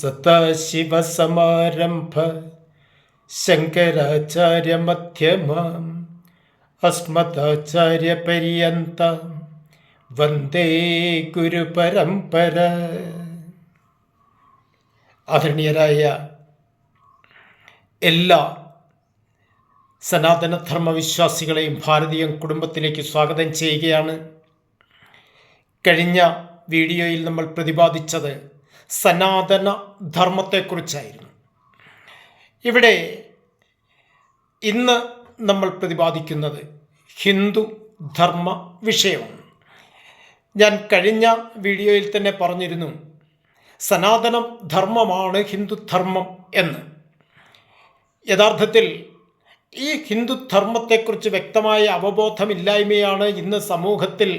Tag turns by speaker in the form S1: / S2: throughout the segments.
S1: സദാശിവസമാരംഭ ശങ്കരാചാര്യമധ്യമാം അസ്മദാചാര്യപര്യന്ത വന്ദേ ഗുരുപരംപര ആദരണീയരായ എല്ലാ സനാതനധർമ്മ വിശ്വാസികളെയും ഭാരതീയ കുടുംബത്തിലേക്ക് സ്വാഗതം ചെയ്യുകയാണ്. കഴിഞ്ഞ വീഡിയോയിൽ നമ്മൾ പ്രതിപാദിച്ചത് സനാതന ധർമ്മത്തെക്കുറിച്ചായിരുന്നു. ഇവിടെ ഇന്ന് നമ്മൾ പ്രതിപാദിക്കുന്നത് ഹിന്ദു ധർമ്മ വിഷയമാണ്. ഞാൻ കഴിഞ്ഞ വീഡിയോയിൽ തന്നെ പറഞ്ഞിരുന്നു സനാതനം ധർമ്മമാണ് ഹിന്ദുധർമ്മം എന്ന്. യഥാർത്ഥത്തിൽ ഈ ഹിന്ദുധർമ്മത്തെക്കുറിച്ച് വ്യക്തമായ അവബോധമില്ലായ്മയാണ് ഇന്ന് സമൂഹത്തിൽ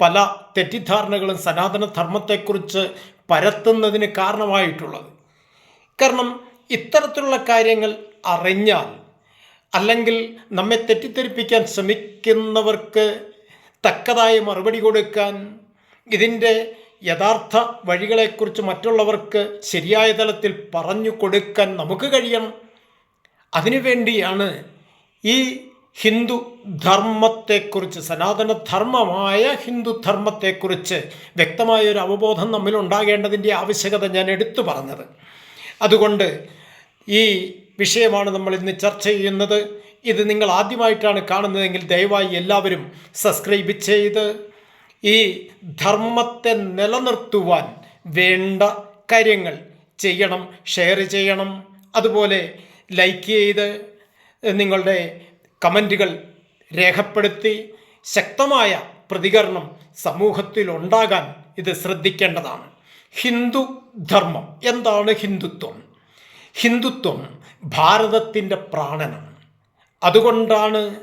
S1: പല തെറ്റിദ്ധാരണകളും സനാതന ധർമ്മത്തെക്കുറിച്ച് പരത്തുന്നതിന് കാരണമായിട്ടുള്ളത്. കാരണം ഇത്തരത്തിലുള്ള കാര്യങ്ങൾ അറിഞ്ഞാൽ അല്ലെങ്കിൽ നമ്മെ തെറ്റിദ്ധരിപ്പിക്കാൻ ശ്രമിക്കുന്നവർക്ക് തക്കതായ മറുപടി കൊടുക്കാൻ ഇതിന്റെ യഥാർത്ഥ വഴികളെക്കുറിച്ച് മറ്റുള്ളവർക്ക് ശരിയായ തലത്തിൽ പറഞ്ഞു കൊടുക്കാൻ നമുക്ക് കഴിയണം. അതിനുവേണ്ടിയാണ് ഈ ഹിന്ദു ധർമ്മത്തെക്കുറിച്ച് സനാതന ധർമ്മമായ ഹിന്ദു ധർമ്മത്തെക്കുറിച്ച് വ്യക്തമായ ഒരു അവബോധം നമ്മിൽ ഉണ്ടാകേണ്ടതിന്റെ ആവശ്യകത ഞാൻ എടുത്തു പറഞ്ഞത്. അതുകൊണ്ട് ഈ വിഷയമാണ് നമ്മൾ ഇന്ന് ചർച്ച ചെയ്യുന്നത്. ഇത് നിങ്ങൾ ആദ്യമായിട്ടാണ് കാണുന്നതെങ്കിൽ ദയവായി എല്ലാവരും സബ്സ്ക്രൈബ് ചെയ്ത് ഈ ധർമ്മത്തെ നിലനിർത്തുവാൻ വേണ്ട കാര്യങ്ങൾ ചെയ്യണം ഷെയർ ചെയ്യണം. അതുപോലെ ലൈക്ക് ചെയ്ത് നിങ്ങളുടെ കമന്റുകൾ രേഖപ്പെടുത്തി ശക്തമായ പ്രതികരണം സമൂഹത്തിൽ ഉണ്ടാകാൻ ഇത് ശ്രദ്ധിക്കേണ്ടതാണ്. ഹിന്ദു ധർമ്മം. എന്താണ് ഹിന്ദുത്വം? ഹിന്ദുത്വം ഭാരതത്തിന്റെ പ്രാണനാണ് അതുകൊണ്ടാണ്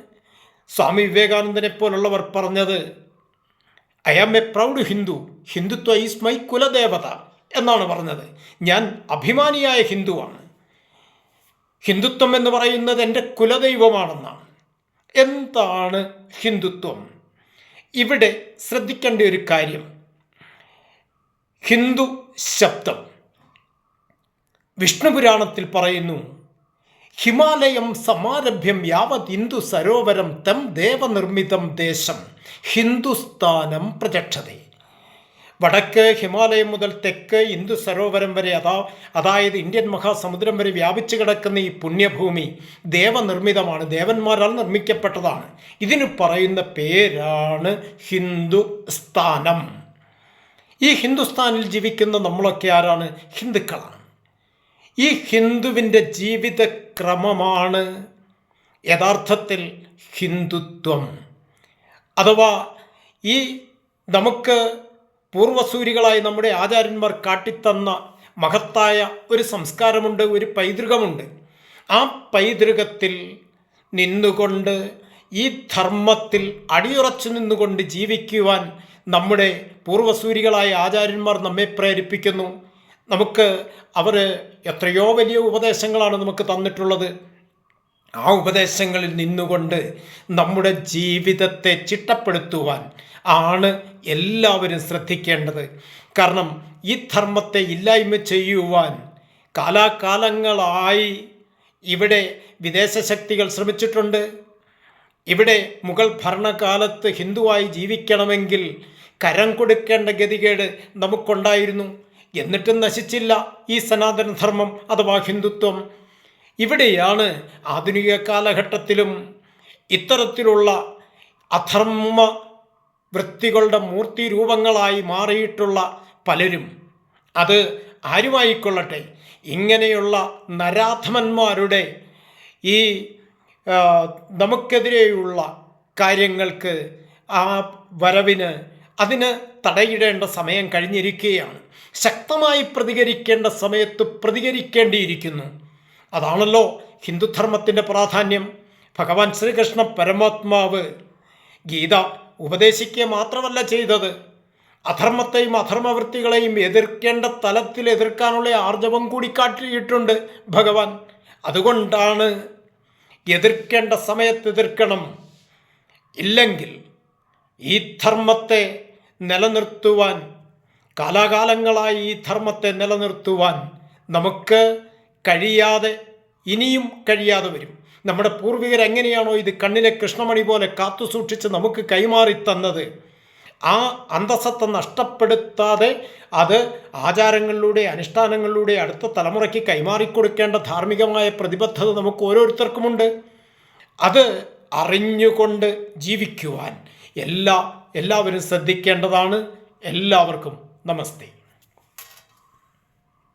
S1: സ്വാമി വിവേകാനന്ദനെ പോലുള്ളവർ പറഞ്ഞത് I am a proud Hindu. Hindutva is my kuladevata എന്നാണ് പറഞ്ഞത്. ഞാൻ അഭിമാനിയായ ഹിന്ദുവാണ്. ഹിന്ദുത്വം എന്ന് പറയുന്നത് എന്റെ കുലദൈവമാണെന്നാണ്. എന്താണ് ഹിന്ദുത്വം? ഇവിടെ ശ്രദ്ധിക്കേണ്ട ഒരു കാര്യം. ഹിന്ദു ശബ്ദം. വിഷ്ണുപുരാണത്തിൽ പറയുന്നു ഹിമാലയം സമാരഭ്യം യാവത് ഹിന്ദു സരോവരം തം ദേവനിർമ്മിതം ദേശം ഹിന്ദുസ്ഥാനം പ്രചക്ഷതേ വടക്ക് ഹിമാലയം മുതൽ തെക്ക് ഇന്ദു സരോവരം വരെ അതാ അതായത് ഇന്ത്യൻ മഹാസമുദ്രം വരെ വ്യാപിച്ചു കിടക്കുന്ന ഈ പുണ്യഭൂമി ദേവനിർമ്മിതമാണ് ദേവന്മാരാൽ നിർമ്മിക്കപ്പെട്ടതാണ്. ഇതിന് പറയുന്ന പേരാണ് ഹിന്ദുസ്ഥാനം. ഈ ഹിന്ദുസ്ഥാനിൽ ജീവിക്കുന്ന നമ്മളൊക്കെ ആരാണ്? ഹിന്ദുക്കളാണ്. ഈ ഹിന്ദുവിന്റെ ജീവിതക്രമമാണ് യഥാർത്ഥത്തിൽ ഹിന്ദുത്വം. അഥവാ ഈ നമുക്ക് പൂർവസൂരികളായി നമ്മുടെ ആചാര്യന്മാർ കാട്ടിത്തന്ന മഹത്തായ ഒരു സംസ്കാരമുണ്ട് ഒരു പൈതൃകമുണ്ട്. ആ പൈതൃകത്തിൽ നിന്നുകൊണ്ട് ഈ ധർമ്മത്തിൽ അടിയുറച്ചു നിന്നുകൊണ്ട് ജീവിക്കുവാൻ നമ്മുടെ പൂർവസൂരികളായ ആചാര്യന്മാർ നമ്മെ പ്രേരിപ്പിക്കുന്നു. നമുക്ക് അവർ എത്രയോ വലിയ ഉപദേശങ്ങളാണ് നമുക്ക് തന്നിട്ടുള്ളത്. ആ ഉപദേശങ്ങളിൽ നിന്നുകൊണ്ട് നമ്മുടെ ജീവിതത്തെ ചിട്ടപ്പെടുത്തുവാൻ ആണ് എല്ലാവരും ശ്രദ്ധിക്കേണ്ടത്. കാരണം ഈ ധർമ്മത്തെ ഇല്ലായ്മ ചെയ്യുവാൻ കാലാകാലങ്ങളായി ഇവിടെ വിദേശ ശക്തികൾ ശ്രമിച്ചിട്ടുണ്ട്. ഇവിടെ മുഗൾ ഭരണകാലത്ത് ഹിന്ദുവായി ജീവിക്കണമെങ്കിൽ കരം കൊടുക്കേണ്ട ഗതികേട് നമുക്കുണ്ടായിരുന്നു. എന്നിട്ടും നശിച്ചില്ല ഈ സനാതനധർമ്മം അഥവാ ഹിന്ദുത്വം. ഇവിടെയാണ് ആധുനിക കാലഘട്ടത്തിലും ഇത്തരത്തിലുള്ള അധർമ്മ വൃത്തികളുടെ മൂർത്തി രൂപങ്ങളായി മാറിയിട്ടുള്ള പലരും. അത് ആരുമായിക്കൊള്ളട്ടെ? ഇങ്ങനെയുള്ള നരാധമന്മാരുടെ ഈ നമുക്കെതിരെയുള്ള കാര്യങ്ങൾക്ക് ആ വരവിന് അതിന് തടയിടേണ്ട സമയം കഴിഞ്ഞിരിക്കുകയാണ്. ശക്തമായി പ്രതികരിക്കേണ്ട സമയത്ത് പ്രതികരിക്കേണ്ടിയിരിക്കുന്നു. അതാണല്ലോ ഹിന്ദുധർമ്മത്തിന്റെ പ്രാധാന്യം. ഭഗവാൻ ശ്രീകൃഷ്ണ പരമാത്മാവ് ഗീത ഉപദേശിക്കുക മാത്രമല്ല ചെയ്തത്. അധർമ്മത്തെയും അധർമ്മവൃത്തികളെയും എതിർക്കേണ്ട തലത്തിൽ എതിർക്കാനുള്ള ആർജവം കൂടി കാട്ടിയിട്ടുണ്ട് ഭഗവാൻ. അതുകൊണ്ടാണ് എതിർക്കേണ്ട സമയത്ത് എതിർക്കണം. ഇല്ലെങ്കിൽ ഈ ധർമ്മത്തെ നിലനിർത്തുവാൻ കാലാകാലങ്ങളായി ഈ ധർമ്മത്തെ നിലനിർത്തുവാൻ നമുക്ക് കഴിയാതെ ഇനിയും കഴിയാതെ വരും. നമ്മുടെ പൂർവികർ എങ്ങനെയാണോ ഇത് കണ്ണിലെ കൃഷ്ണമണി പോലെ കാത്തു സൂക്ഷിച്ച് നമുക്ക് കൈമാറി തന്നത്? ആ അന്തസത്ത നഷ്ടപ്പെടുത്താതെ അത് ആചാരങ്ങളിലൂടെ അനുഷ്ഠാനങ്ങളിലൂടെ അടുത്ത തലമുറയ്ക്ക് കൈമാറിക്കൊടുക്കേണ്ട ധാർമ്മികമായ പ്രതിബദ്ധത നമുക്ക് ഓരോരുത്തർക്കുമുണ്ട്. അത് അറിഞ്ഞുകൊണ്ട് ജീവിക്കുവാൻ എല്ലാ എല്ലാവരും ശ്രദ്ധിക്കേണ്ടതാണ്. എല്ലാവർക്കും നമസ്തേ.